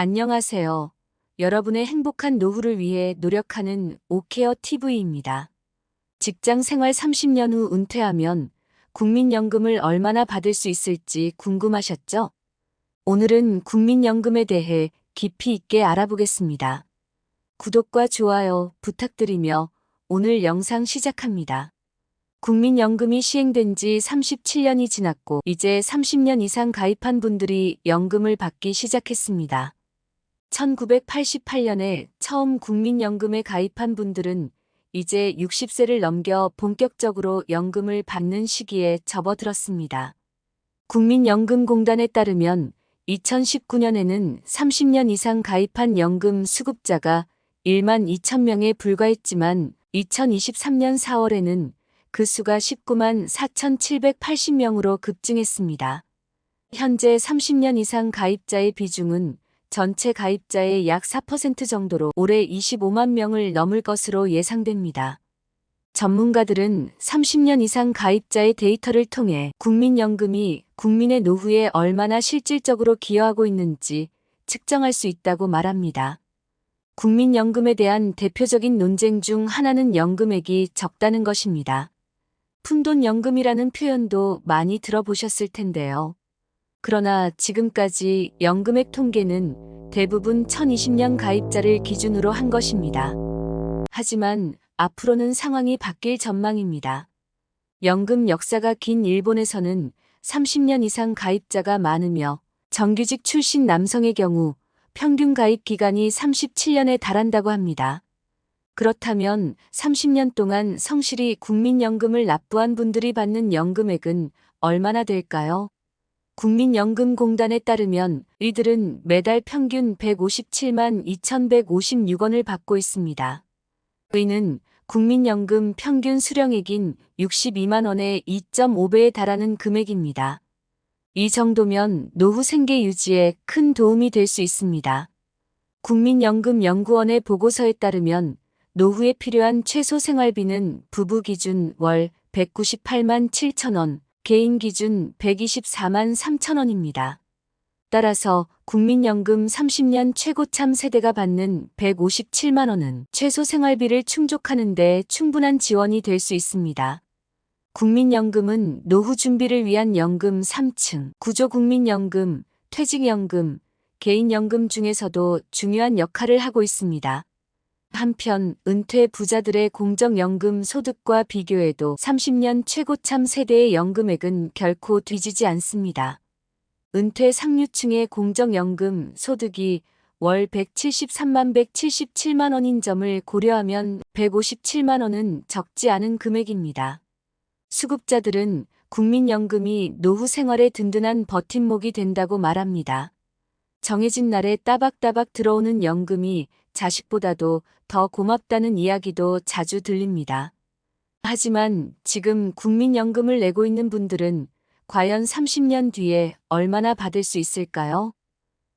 안녕하세요. 여러분의 행복한 노후를 위해 노력하는 오케어 TV입니다. 직장 생활 30년 후 은퇴하면 국민연금을 얼마나 받을 수 있을지 궁금하셨죠? 오늘은 국민연금에 대해 깊이 있게 알아보겠습니다. 구독과 좋아요 부탁드리며 오늘 영상 시작합니다. 국민연금이 시행된 지 37년이 지났고 이제 30년 이상 가입한 분들이 연금을 받기 시작했습니다. 1988년에 처음 국민연금에 가입한 분들은 이제 60세를 넘겨 본격적으로 연금을 받는 시기에 접어들었습니다. 국민연금공단에 따르면 2019년에는 30년 이상 가입한 연금 수급자가 1만 2천 명에 불과했지만 2023년 4월에는 그 수가 19만 4,780명으로 급증했습니다. 현재 30년 이상 가입자의 비중은 전체 가입자의 약 4% 정도로 올해 25만 명을 넘을 것으로 예상됩니다. 전문가들은 30년 이상 가입자의 데이터를 통해 국민연금이 국민의 노후에 얼마나 실질적으로 기여하고 있는지 측정할 수 있다고 말합니다. 국민연금에 대한 대표적인 논쟁 중 하나는 연금액이 적다는 것입니다. 푼돈연금이라는 표현도 많이 들어보셨을 텐데요. 그러나 지금까지 연금액 통계는 대부분 1020년 가입자를 기준으로 한 것입니다. 하지만 앞으로는 상황이 바뀔 전망입니다. 연금 역사가 긴 일본에서는 30년 이상 가입자가 많으며 정규직 출신 남성의 경우 평균 가입 기간이 37년에 달한다고 합니다. 그렇다면 30년 동안 성실히 국민연금을 납부한 분들이 받는 연금액은 얼마나 될까요? 국민연금공단에 따르면 이들은 매달 평균 157만 2,156원을 받고 있습니다. 의는 국민연금 평균 수령액인 62만 원의 2.5배에 달하는 금액입니다. 이 정도면 노후 생계 유지에 큰 도움이 될 수 있습니다. 국민연금연구원의 보고서에 따르면 노후에 필요한 최소 생활비는 부부 기준 월 198만 7천 원, 개인 기준 124만 3천 원입니다. 따라서 국민연금 30년 최고참 세대가 받는 157만 원은 최소 생활비를 충족하는 데 충분한 지원이 될 수 있습니다. 국민연금은 노후 준비를 위한 연금 3층, 구조국민연금, 퇴직연금, 개인연금 중에서도 중요한 역할을 하고 있습니다. 한편 은퇴 부자들의 공적연금 소득과 비교해도 30년 최고참 세대의 연금액은 결코 뒤지지 않습니다. 은퇴 상류층의 공적연금 소득이 월 173만 177만 원인 점을 고려하면 157만 원은 적지 않은 금액입니다. 수급자들은 국민연금이 노후 생활에 든든한 버팀목이 된다고 말합니다. 정해진 날에 따박따박 들어오는 연금이 자식보다도 더 고맙다는 이야기도 자주 들립니다. 하지만 지금 국민연금을 내고 있는 분들은 과연 30년 뒤에 얼마나 받을 수 있을까요?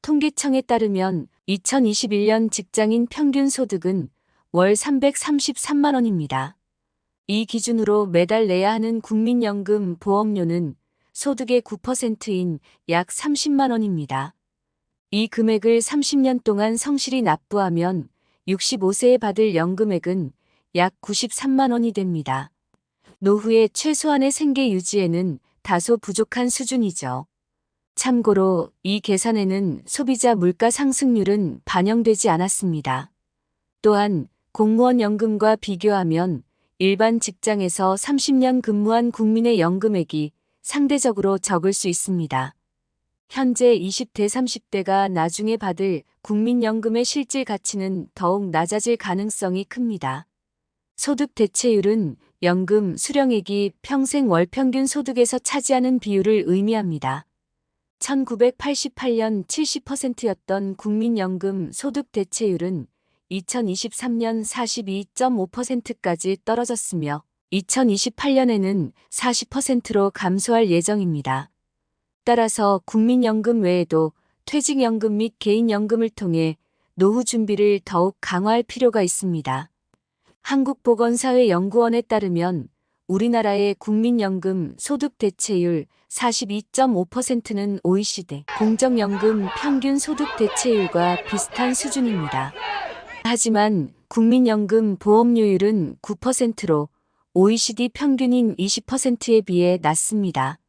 통계청에 따르면 2021년 직장인 평균 소득은 월 333만 원입니다. 이 기준으로 매달 내야 하는 국민연금 보험료는 소득의 9%인 약 30만 원입니다. 이 금액을 30년 동안 성실히 납부하면 65세에 받을 연금액은 약 93만 원이 됩니다. 노후의 최소한의 생계 유지에는 다소 부족한 수준이죠. 참고로 이 계산에는 소비자 물가 상승률은 반영되지 않았습니다. 또한 공무원 연금과 비교하면 일반 직장에서 30년 근무한 국민의 연금액이 상대적으로 적을 수 있습니다. 현재 20대 30대가 나중에 받을 국민연금의 실질 가치는 더욱 낮아질 가능성이 큽니다. 소득 대체율은 연금 수령액이 평생 월 평균 소득에서 차지하는 비율을 의미합니다. 1988년 70%였던 국민연금 소득 대체율은 2023년 42.5%까지 떨어졌으며 2028년에는 40%로 감소할 예정입니다. 따라서 국민연금 외에도 퇴직연금 및 개인연금을 통해 노후 준비를 더욱 강화할 필요가 있습니다. 한국보건사회연구원에 따르면 우리나라의 국민연금 소득 대체율 42.5%는 OECD 공적연금 평균 소득 대체율과 비슷한 수준입니다. 하지만 국민연금 보험료율은 9%로 OECD 평균인 20%에 비해 낮습니다.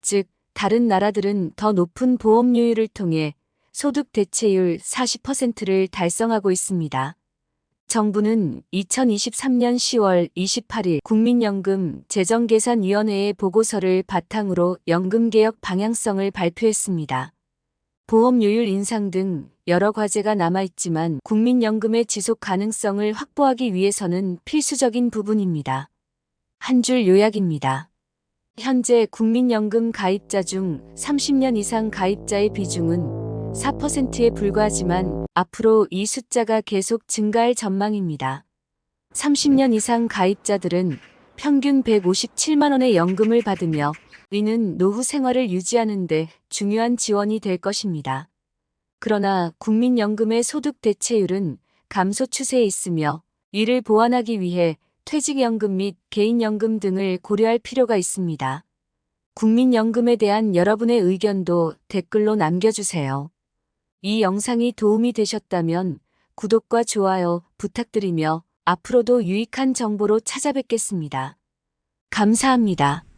즉, 다른 나라들은 더 높은 보험료율을 통해 소득 대체율 40%를 달성하고 있습니다. 정부는 2023년 10월 28일 국민연금 재정계산위원회의 보고서를 바탕으로 연금개혁 방향성을 발표했습니다. 보험료율 인상 등 여러 과제가 남아있지만 국민연금의 지속 가능성을 확보하기 위해서는 필수적인 부분입니다. 한 줄 요약입니다. 현재 국민연금 가입자 중 30년 이상 가입자의 비중은 4%에 불과하지만 앞으로 이 숫자가 계속 증가할 전망입니다. 30년 이상 가입자들은 평균 157만 원의 연금을 받으며 이는 노후 생활을 유지하는 데 중요한 지원이 될 것입니다. 그러나 국민연금의 소득 대체율은 감소 추세에 있으며 이를 보완하기 위해 퇴직연금 및 개인연금 등을 고려할 필요가 있습니다. 국민연금에 대한 여러분의 의견도 댓글로 남겨주세요. 이 영상이 도움이 되셨다면 구독과 좋아요 부탁드리며 앞으로도 유익한 정보로 찾아뵙겠습니다. 감사합니다.